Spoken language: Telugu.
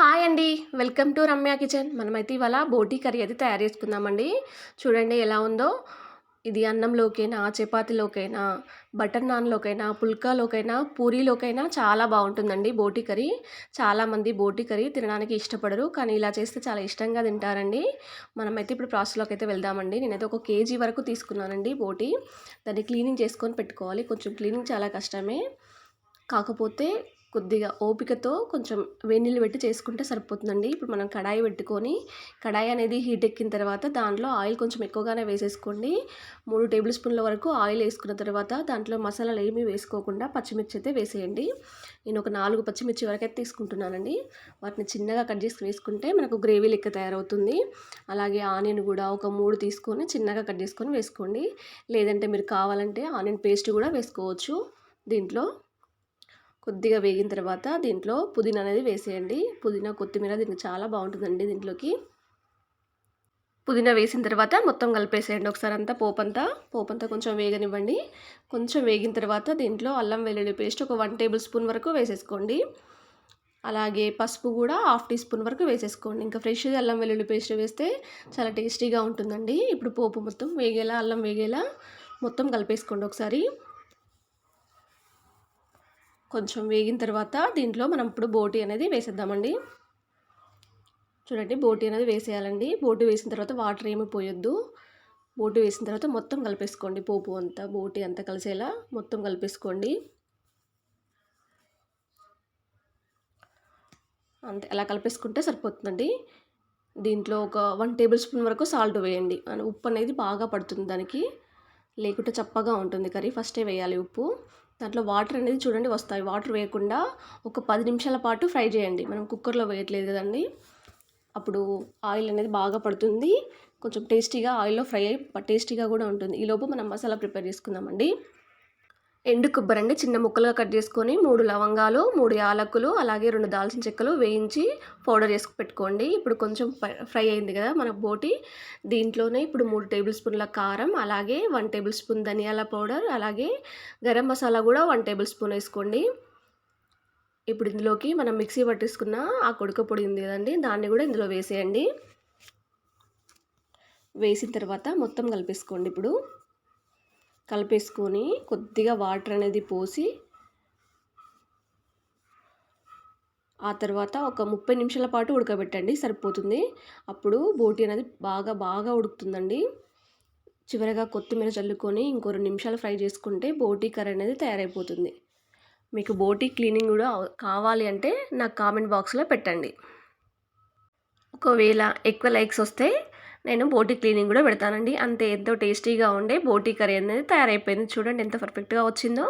హాయ్ అండి. Welcome to Ramya kitchen. మనమైతే ఇవాళ బోటీ కర్రీ అయితే తయారు చేసుకుందామండి. చూడండి ఎలా ఉందో. ఇది అన్నంలోకైనా చపాతీలోకైనా బటర్ నాన్లోకైనా పుల్కాలోకైనా పూరీలోకైనా చాలా బాగుంటుందండి బోటీ కర్రీ. చాలామంది బోటీ కర్రీ తినడానికి ఇష్టపడరు కానీ ఇలా చేస్తే చాలా ఇష్టంగా తింటారండి. మనమైతే ఇప్పుడు ప్రాసెస్లోకి అయితే వెళ్దామండి. నేనైతే ఒక కేజీ వరకు తీసుకున్నానండి బోటీ. దాన్ని క్లీనింగ్ చేసుకొని పెట్టుకోవాలి. కొంచెం క్లీనింగ్ చాలా కష్టమే. కాకపోతే కొద్దిగా ఓపికతో కొంచెం వేడి పెట్టి చేసుకుంటే సరిపోతుందండి. ఇప్పుడు మనం కడాయి పెట్టుకొని కడాయి అనేది హీట్ ఎక్కిన తర్వాత దాంట్లో ఆయిల్ కొంచెం ఎక్కువగానే వేసేసుకోండి. మూడు టేబుల్ స్పూన్ల వరకు ఆయిల్ వేసుకున్న తర్వాత దాంట్లో మసాలాలు ఏమీ వేసుకోకుండా పచ్చిమిర్చి అయితే వేసేయండి. నేను ఒక నాలుగు పచ్చిమిర్చి వరకు అయితే తీసుకుంటున్నానండి. వాటిని చిన్నగా కట్ చేసి వేసుకుంటే మనకు గ్రేవీ లెక్క తయారవుతుంది. అలాగే ఆనియన్ కూడా ఒక మూడు తీసుకొని చిన్నగా కట్ చేసుకొని వేసుకోండి. లేదంటే మీరు కావాలంటే ఆనియన్ పేస్ట్ కూడా వేసుకోవచ్చు దీంట్లో. కొద్దిగా వేగిన తర్వాత దీంట్లో పుదీనా అనేది వేసేయండి. పుదీనా కొత్తిమీర దీనికి చాలా బాగుంటుందండి దీంట్లోకి. పుదీనా వేసిన తర్వాత మొత్తం కలిపేసేయండి. ఒకసారి అంతా పోపంతా పోపంతా కొంచెం వేగనివ్వండి. కొంచెం వేగిన తర్వాత దీంట్లో అల్లం వెల్లుల్లి పేస్ట్ ఒక వన్ టేబుల్ స్పూన్ వరకు వేసేసుకోండి. అలాగే పసుపు కూడా హాఫ్ టీ స్పూన్ వరకు వేసేసుకోండి. ఇంకా ఫ్రెష్ అల్లం వెల్లుల్లి పేస్ట్ వేస్తే చాలా టేస్టీగా ఉంటుందండి. ఇప్పుడు పోపు మొత్తం వేగేలా అల్లం వేగేలా మొత్తం కలిపేసుకోండి ఒకసారి. కొంచెం వేగిన తర్వాత దీంట్లో మనం ఇప్పుడు బోటి అనేది వేసేద్దామండి. చూడండి బోటి అనేది వేసేయాలండి. బోటి వేసిన తర్వాత వాటర్ ఏమి పోయొద్దు. బోటి వేసిన తర్వాత మొత్తం కలిపేసుకోండి పోపు అంతా బోటి అంతా కలిసేలా మొత్తం కలిపేసుకోండి. అంతే అలా కలిపేసుకుంటే సరిపోతుందండి. దీంట్లో ఒక వన్ టేబుల్ స్పూన్ వరకు సాల్ట్ వేయండి. ఉప్పు అనేది బాగా పడుతుంది దానికి. లేకుంటే చప్పగా ఉంటుంది కర్రీ. ఫస్టే వేయాలి ఉప్పు. దాంట్లో వాటర్ అనేది చూడండి వస్తాయి. వాటర్ వేయకుండా ఒక పది నిమిషాల పాటు ఫ్రై చేయండి. మనం కుక్కర్లో వేయట్లేదు కదండి. అప్పుడు ఆయిల్ అనేది బాగా పడుతుంది. కొంచెం టేస్టీగా ఆయిల్లో ఫ్రై అయ్యి టేస్టీగా కూడా ఉంటుంది. ఈలోపు మనం మసాలా ప్రిపేర్ చేసుకుందామండి. ఎండు కొబ్బరి అండి చిన్న ముక్కలుగా కట్ చేసుకొని మూడు లవంగాలు మూడు యాలకులు అలాగే రెండు దాల్చిన చెక్కలు వేయించి పౌడర్ చేసుకు పెట్టుకోండి. ఇప్పుడు కొంచెం ఫ్రై అయింది కదా మన బోటి. దీంట్లోనే ఇప్పుడు మూడు టేబుల్ స్పూన్ల కారం అలాగే వన్ టేబుల్ స్పూన్ ధనియాల పౌడర్ అలాగే గరం మసాలా కూడా వన్ టేబుల్ స్పూన్ వేసుకోండి. ఇప్పుడు ఇందులోకి మనం మిక్సీ పట్టేసుకున్న ఆ కొడుక పొడి ఉంది కదండి దాన్ని కూడా ఇందులో వేసేయండి. వేసిన తర్వాత మొత్తం కలిపేసుకోండి ఇప్పుడు. కలిపేసుకొని కొద్దిగా వాటర్ అనేది పోసి ఆ తర్వాత ఒక ముప్పై నిమిషాల పాటు ఉడకబెట్టండి సరిపోతుంది. అప్పుడు బోటి అనేది బాగా బాగా ఉడుకుతుందండి. చివరిగా కొత్తిమీర చల్లుకొని ఇంకో రెండు నిమిషాలు ఫ్రై చేసుకుంటే బోటీ కర్రీ అనేది తయారైపోతుంది. మీకు బోటీ క్లీనింగ్ కూడా కావాలి అంటే నాకు కామెంట్ బాక్స్లో పెట్టండి. ఒకవేళ ఎక్కువ లైక్స్ వస్తే నేను బోటి క్లీనింగ్ కూడా పెడతానండి. అంతే ఎంతో టేస్టీగా ఉండే బోటీ కర్రీ అనేది తయారైపోయింది. చూడండి ఎంత పర్ఫెక్ట్గా వచ్చిందో.